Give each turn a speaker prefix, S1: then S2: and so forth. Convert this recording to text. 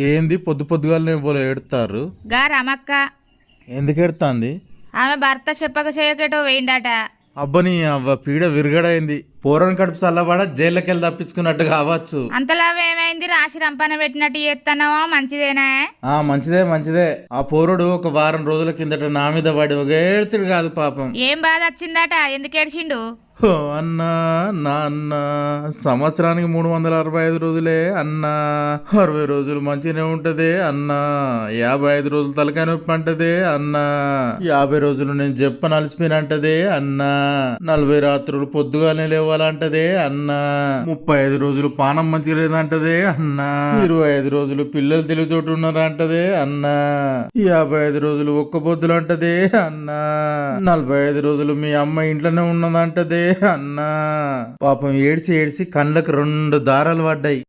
S1: ఏంది పొద్దు పొద్దుగాలనే పోలే ఏడుతారు?
S2: గా రమక్క.
S1: ఎందుకు ఏడుతాంది?
S2: ఆమె భర్త చెప్పక చేయకటో వేయిండట.
S1: అబ్బని అవ్వ పీడ విరగడైంది. పోరని కడుపు చల్లబడ జైల్లోకెళ్ళి తప్పించుకున్నట్టు కావచ్చు.
S2: అంతలా ఏమైంది? రాశి రంపన పెట్టినట్టు చేస్తున్నావో మంచిదేనా?
S1: ఆ మంచిదే మంచిదే. ఆ పోరుడు ఒక వారం రోజుల కిందట నా మీద పడి ఒక ఏడ్చుడు కాదు పాపం.
S2: ఏం బాధ వచ్చిందట? ఎందుకు ఏడ్చిండు?
S1: ఓ అన్నా నా సంవత్సరానికి మూడు వందల అరవై ఐదు రోజులే అన్నా. అరవై రోజులు మంచిగానే ఉంటది అన్నా. యాభై ఐదు రోజులు తలకాయ నొప్పి అంటదే అన్నా. యాభై రోజులు నేను చెప్పని అలసిపోయినంటదే అన్నా. నలభై రాత్రులు పొద్దుగానే లేవాలంటదే అన్నా. ముప్పై ఐదు రోజులు పానం మంచిగా లేదంటదే అన్నా. ఇరవై ఐదు రోజులు పిల్లలు తెలివితోటి ఉన్నారంటదే అన్నా. యాభై ఐదు రోజులు ఒక్క పొద్దులు అంటదే అన్నా. నలభై ఐదు రోజులు మీ అమ్మ ఇంట్లోనే ఉన్నదంటదే అన్నా. పాపం ఏడ్చి ఏడ్చి కళ్ళకు రెండు దారాలు పడ్డాయి.